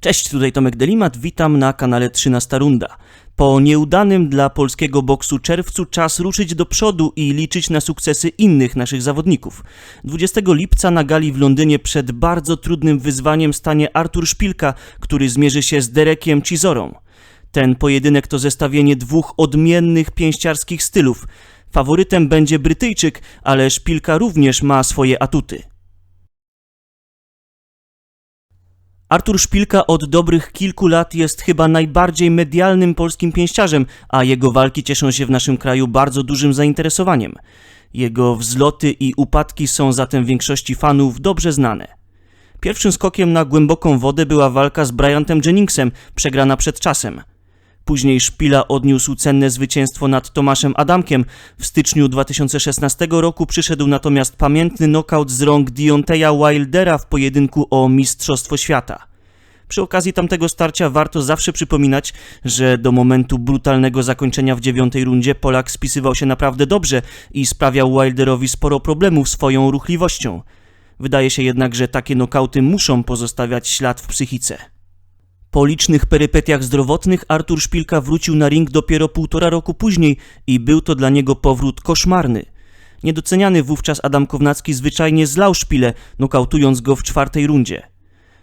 Cześć, tutaj Tomek Delimat, witam na kanale 13 Runda. Po nieudanym dla polskiego boksu czerwcu czas ruszyć do przodu i liczyć na sukcesy innych naszych zawodników. 20 lipca na gali w Londynie przed bardzo trudnym wyzwaniem stanie Artur Szpilka, który zmierzy się z Derekiem Cizorą. Ten pojedynek to zestawienie dwóch odmiennych pięściarskich stylów. Faworytem będzie Brytyjczyk, ale Szpilka również ma swoje atuty. Artur Szpilka od dobrych kilku lat jest chyba najbardziej medialnym polskim pięściarzem, a jego walki cieszą się w naszym kraju bardzo dużym zainteresowaniem. Jego wzloty i upadki są zatem większości fanów dobrze znane. Pierwszym skokiem na głęboką wodę była walka z Bryantem Jenningsem, przegrana przed czasem. Później Szpila odniósł cenne zwycięstwo nad Tomaszem Adamkiem. W styczniu 2016 roku przyszedł natomiast pamiętny knockout z rąk Dionteja Wildera w pojedynku o Mistrzostwo Świata. Przy okazji tamtego starcia warto zawsze przypominać, że do momentu brutalnego zakończenia w dziewiątej rundzie Polak spisywał się naprawdę dobrze i sprawiał Wilderowi sporo problemów swoją ruchliwością. Wydaje się jednak, że takie nokauty muszą pozostawiać ślad w psychice. Po licznych perypetiach zdrowotnych Artur Szpilka wrócił na ring dopiero półtora roku później i był to dla niego powrót koszmarny. Niedoceniany wówczas Adam Kownacki zwyczajnie zlał Szpilę, nokautując go w czwartej rundzie.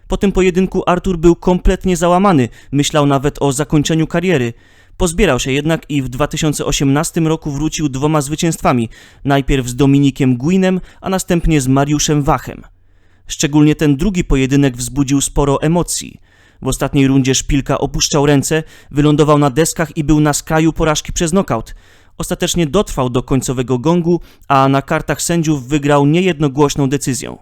Po tym pojedynku Artur był kompletnie załamany, myślał nawet o zakończeniu kariery. Pozbierał się jednak i w 2018 roku wrócił dwoma zwycięstwami, najpierw z Dominikiem Guinem, a następnie z Mariuszem Wachem. Szczególnie ten drugi pojedynek wzbudził sporo emocji. W ostatniej rundzie Szpilka opuszczał ręce, wylądował na deskach i był na skraju porażki przez nokaut. Ostatecznie dotrwał do końcowego gongu, a na kartach sędziów wygrał niejednogłośną decyzją.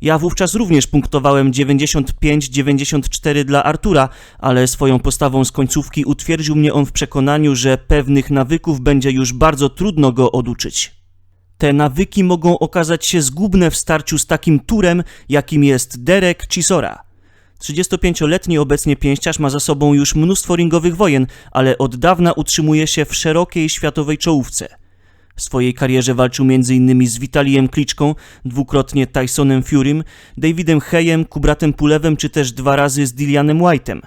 Ja wówczas również punktowałem 95-94 dla Artura, ale swoją postawą z końcówki utwierdził mnie on w przekonaniu, że pewnych nawyków będzie już bardzo trudno go oduczyć. Te nawyki mogą okazać się zgubne w starciu z takim turem, jakim jest Derek Chisora. 35-letni obecnie pięściarz ma za sobą już mnóstwo ringowych wojen, ale od dawna utrzymuje się w szerokiej światowej czołówce. W swojej karierze walczył m.in. z Witalijem Kliczką, dwukrotnie Tysonem Furym, Davidem Heyem, Kubratem Pulewem czy też dwa razy z Dillianem White'em.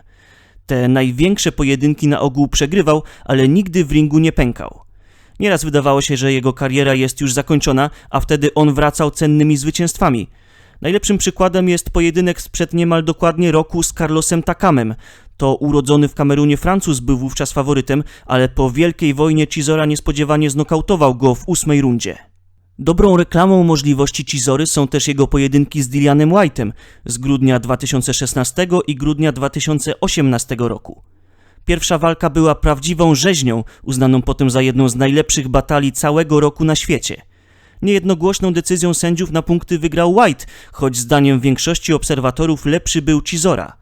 Te największe pojedynki na ogół przegrywał, ale nigdy w ringu nie pękał. Nieraz wydawało się, że jego kariera jest już zakończona, a wtedy on wracał cennymi zwycięstwami – Najlepszym przykładem jest pojedynek sprzed niemal dokładnie roku z Carlosem Takamem. To urodzony w Kamerunie Francuz był wówczas faworytem, ale po wielkiej wojnie Cizora niespodziewanie znokautował go w ósmej rundzie. Dobrą reklamą możliwości Cizory są też jego pojedynki z Dillianem White'em z grudnia 2016 i grudnia 2018 roku. Pierwsza walka była prawdziwą rzeźnią, uznaną potem za jedną z najlepszych batalii całego roku na świecie – Niejednogłośną decyzją sędziów na punkty wygrał White, choć zdaniem większości obserwatorów lepszy był Cizora.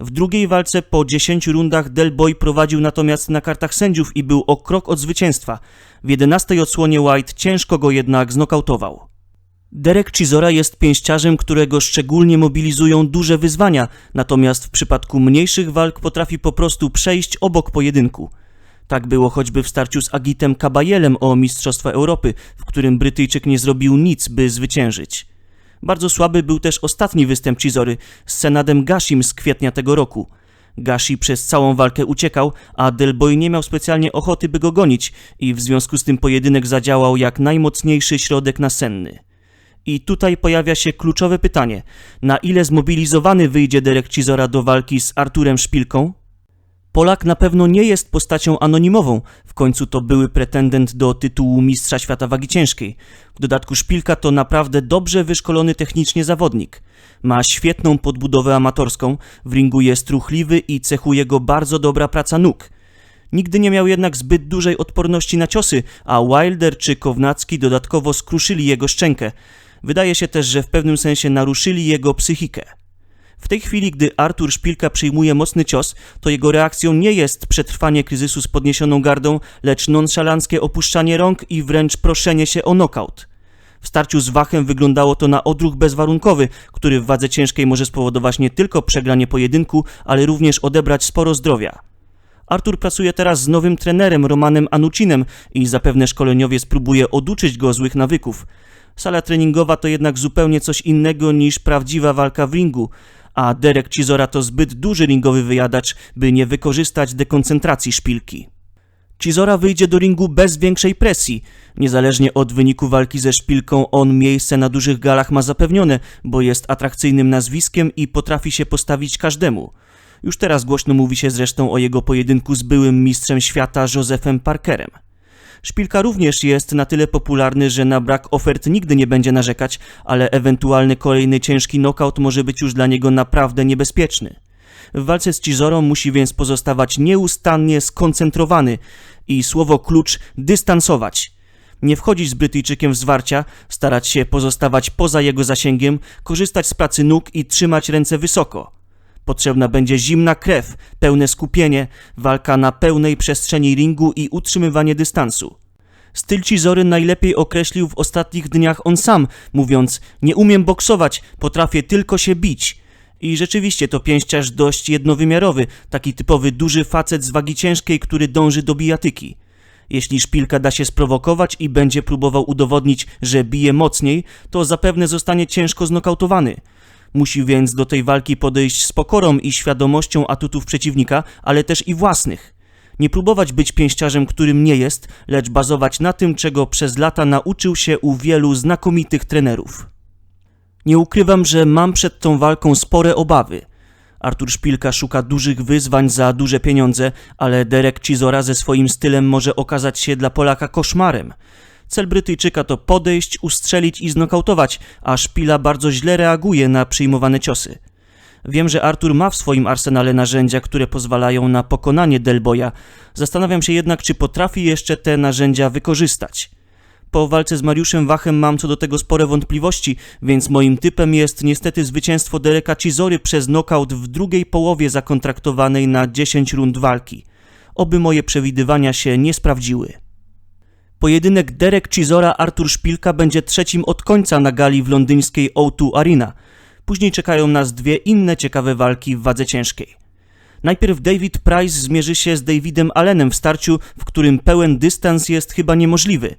W drugiej walce po 10 rundach Del Boy prowadził natomiast na kartach sędziów i był o krok od zwycięstwa. W 11 odsłonie White ciężko go jednak znokautował. Derek Cizora jest pięściarzem, którego szczególnie mobilizują duże wyzwania, natomiast w przypadku mniejszych walk potrafi po prostu przejść obok pojedynku. Tak było choćby w starciu z Agitem Kabajelem o Mistrzostwa Europy, w którym Brytyjczyk nie zrobił nic, by zwyciężyć. Bardzo słaby był też ostatni występ Cizory z Senadem Gashim z kwietnia tego roku. Gashi przez całą walkę uciekał, a Delboy nie miał specjalnie ochoty, by go gonić i w związku z tym pojedynek zadziałał jak najmocniejszy środek nasenny. I tutaj pojawia się kluczowe pytanie, na ile zmobilizowany wyjdzie Derek Cizora do walki z Arturem Szpilką? Polak na pewno nie jest postacią anonimową, w końcu to były pretendent do tytułu mistrza świata wagi ciężkiej. W dodatku Szpilka to naprawdę dobrze wyszkolony technicznie zawodnik. Ma świetną podbudowę amatorską, w ringu jest ruchliwy i cechuje go bardzo dobra praca nóg. Nigdy nie miał jednak zbyt dużej odporności na ciosy, a Wilder czy Kownacki dodatkowo skruszyli jego szczękę. Wydaje się też, że w pewnym sensie naruszyli jego psychikę. W tej chwili, gdy Artur Szpilka przyjmuje mocny cios, to jego reakcją nie jest przetrwanie kryzysu z podniesioną gardą, lecz nonszalanckie opuszczanie rąk i wręcz proszenie się o knockout. W starciu z Wachem wyglądało to na odruch bezwarunkowy, który w wadze ciężkiej może spowodować nie tylko przegranie pojedynku, ale również odebrać sporo zdrowia. Artur pracuje teraz z nowym trenerem Romanem Anucinem i zapewne szkoleniowiec próbuje oduczyć go złych nawyków. Sala treningowa to jednak zupełnie coś innego niż prawdziwa walka w ringu, a Derek Chisora to zbyt duży ringowy wyjadacz, by nie wykorzystać dekoncentracji szpilki. Chisora wyjdzie do ringu bez większej presji. Niezależnie od wyniku walki ze szpilką, on miejsce na dużych galach ma zapewnione, bo jest atrakcyjnym nazwiskiem i potrafi się postawić każdemu. Już teraz głośno mówi się zresztą o jego pojedynku z byłym mistrzem świata Josephem Parkerem. Szpilka również jest na tyle popularny, że na brak ofert nigdy nie będzie narzekać, ale ewentualny kolejny ciężki knockout może być już dla niego naprawdę niebezpieczny. W walce z Cizorą musi więc pozostawać nieustannie skoncentrowany i słowo klucz dystansować. Nie wchodzić z Brytyjczykiem w zwarcia, starać się pozostawać poza jego zasięgiem, korzystać z pracy nóg i trzymać ręce wysoko. Potrzebna będzie zimna krew, pełne skupienie, walka na pełnej przestrzeni ringu i utrzymywanie dystansu. Styl Cizory najlepiej określił w ostatnich dniach on sam, mówiąc: Nie umiem boksować, potrafię tylko się bić. I rzeczywiście to pięściarz dość jednowymiarowy, taki typowy duży facet z wagi ciężkiej, który dąży do bijatyki. Jeśli szpilka da się sprowokować i będzie próbował udowodnić, że bije mocniej, to zapewne zostanie ciężko znokautowany. Musi więc do tej walki podejść z pokorą i świadomością atutów przeciwnika, ale też i własnych. Nie próbować być pięściarzem, którym nie jest, lecz bazować na tym, czego przez lata nauczył się u wielu znakomitych trenerów. Nie ukrywam, że mam przed tą walką spore obawy. Artur Szpilka szuka dużych wyzwań za duże pieniądze, ale Derek Cizora ze swoim stylem może okazać się dla Polaka koszmarem. Cel Brytyjczyka to podejść, ustrzelić i znokautować, a Szpila bardzo źle reaguje na przyjmowane ciosy. Wiem, że Artur ma w swoim arsenale narzędzia, które pozwalają na pokonanie Delboya. Zastanawiam się jednak, czy potrafi jeszcze te narzędzia wykorzystać. Po walce z Mariuszem Wachem mam co do tego spore wątpliwości, więc moim typem jest niestety zwycięstwo Dereka Cizory przez knockout w drugiej połowie zakontraktowanej na 10 rund walki. Oby moje przewidywania się nie sprawdziły. Pojedynek Derek Chisora-Artur Szpilka będzie trzecim od końca na gali w londyńskiej O2 Arena. Później czekają nas dwie inne ciekawe walki w wadze ciężkiej. Najpierw David Price zmierzy się z Davidem Allenem w starciu, w którym pełen dystans jest chyba niemożliwy.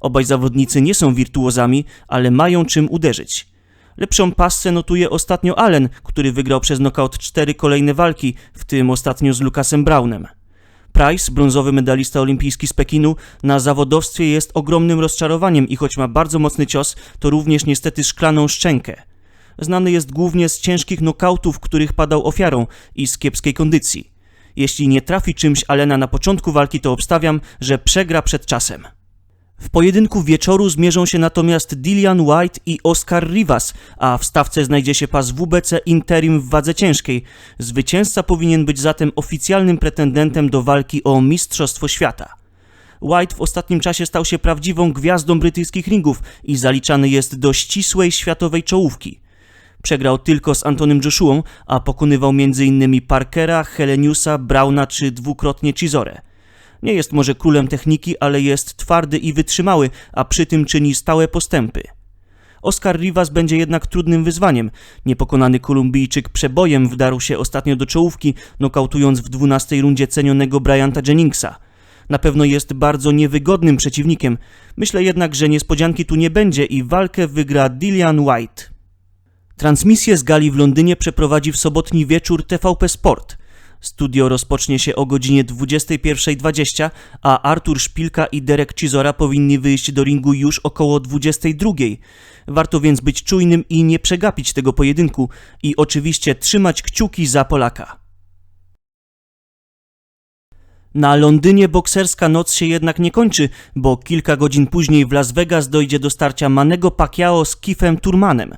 Obaj zawodnicy nie są wirtuozami, ale mają czym uderzyć. Lepszą pasę notuje ostatnio Allen, który wygrał przez knockout cztery kolejne walki, w tym ostatnio z Lucasem Brownem. Price, brązowy medalista olimpijski z Pekinu, na zawodowstwie jest ogromnym rozczarowaniem i choć ma bardzo mocny cios, to również niestety szklaną szczękę. Znany jest głównie z ciężkich nokautów, których padał ofiarą i z kiepskiej kondycji. Jeśli nie trafi czymś Alena na początku walki, to obstawiam, że przegra przed czasem. W pojedynku wieczoru zmierzą się natomiast Dillian White i Oscar Rivas, a w stawce znajdzie się pas WBC Interim w wadze ciężkiej. Zwycięzca powinien być zatem oficjalnym pretendentem do walki o Mistrzostwo Świata. White w ostatnim czasie stał się prawdziwą gwiazdą brytyjskich ringów i zaliczany jest do ścisłej światowej czołówki. Przegrał tylko z Antonym Joshuą, a pokonywał m.in. Parkera, Heleniusa, Brauna czy dwukrotnie Cizore. Nie jest może królem techniki, ale jest twardy i wytrzymały, a przy tym czyni stałe postępy. Oscar Rivas będzie jednak trudnym wyzwaniem. Niepokonany Kolumbijczyk przebojem wdarł się ostatnio do czołówki, nokautując w 12 rundzie cenionego Bryanta Jenningsa. Na pewno jest bardzo niewygodnym przeciwnikiem. Myślę jednak, że niespodzianki tu nie będzie i walkę wygra Dillian White. Transmisję z gali w Londynie przeprowadzi w sobotni wieczór TVP Sport. Studio rozpocznie się o godzinie 21.20, a Artur Szpilka i Derek Cizora powinni wyjść do ringu już około 22.00. Warto więc być czujnym i nie przegapić tego pojedynku i oczywiście trzymać kciuki za Polaka. Na Londynie bokserska noc się jednak nie kończy, bo kilka godzin później w Las Vegas dojdzie do starcia Manego Pacquiao z Kifem Turmanem.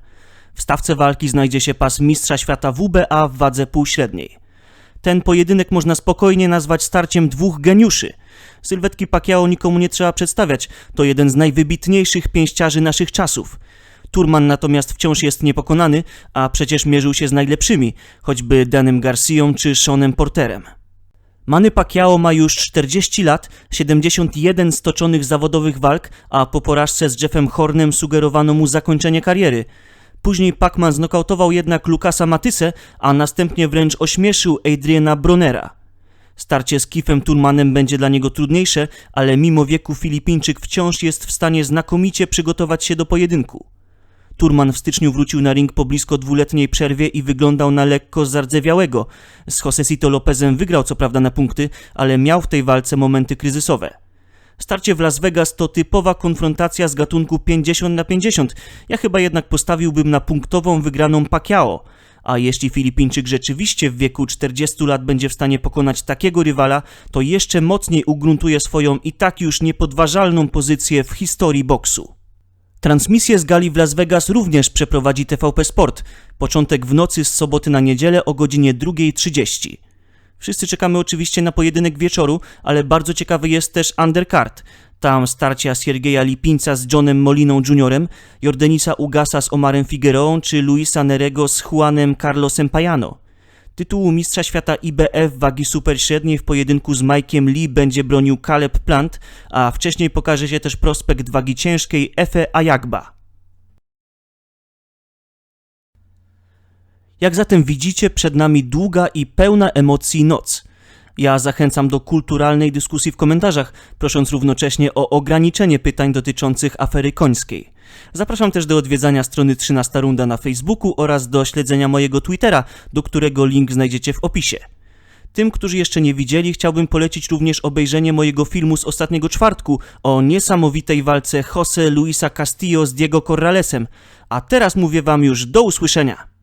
W stawce walki znajdzie się pas mistrza świata WBA w wadze półśredniej. Ten pojedynek można spokojnie nazwać starciem dwóch geniuszy. Sylwetki Pacquiao nikomu nie trzeba przedstawiać, to jeden z najwybitniejszych pięściarzy naszych czasów. Turman natomiast wciąż jest niepokonany, a przecież mierzył się z najlepszymi, choćby Danem Garcią czy Seanem Porterem. Manny Pacquiao ma już 40 lat, 71 stoczonych zawodowych walk, a po porażce z Jeffem Hornem sugerowano mu zakończenie kariery – Później Pacman znokautował jednak Lukasa Matysę, a następnie wręcz ośmieszył Adriana Bronera. Starcie z Kifem Turmanem będzie dla niego trudniejsze, ale mimo wieku Filipińczyk wciąż jest w stanie znakomicie przygotować się do pojedynku. Turman w styczniu wrócił na ring po blisko dwuletniej przerwie i wyglądał na lekko zardzewiałego. Z Josesito Lopezem wygrał co prawda na punkty, ale miał w tej walce momenty kryzysowe. Starcie w Las Vegas to typowa konfrontacja z gatunku 50 na 50. Ja chyba jednak postawiłbym na punktową wygraną Pacquiao. A jeśli Filipińczyk rzeczywiście w wieku 40 lat będzie w stanie pokonać takiego rywala, to jeszcze mocniej ugruntuje swoją i tak już niepodważalną pozycję w historii boksu. Transmisję z gali w Las Vegas również przeprowadzi TVP Sport. Początek w nocy z soboty na niedzielę o godzinie 2.30. Wszyscy czekamy oczywiście na pojedynek wieczoru, ale bardzo ciekawy jest też undercard. Tam starcia Siergieja Lipińca z Johnem Moliną Jr., Jordenisa Ugasa z Omarem Figueroą czy Luisa Nerego z Juanem Carlosem Payano. Tytułu mistrza świata IBF wagi superśredniej w pojedynku z Mike'iem Lee będzie bronił Caleb Plant, a wcześniej pokaże się też prospekt wagi ciężkiej Efe Ayagba. Jak zatem widzicie, przed nami długa i pełna emocji noc. Ja zachęcam do kulturalnej dyskusji w komentarzach, prosząc równocześnie o ograniczenie pytań dotyczących afery końskiej. Zapraszam też do odwiedzania strony 13 Runda na Facebooku oraz do śledzenia mojego Twittera, do którego link znajdziecie w opisie. Tym, którzy jeszcze nie widzieli, chciałbym polecić również obejrzenie mojego filmu z ostatniego czwartku o niesamowitej walce Jose Luisa Castillo z Diego Corralesem. A teraz mówię wam już do usłyszenia.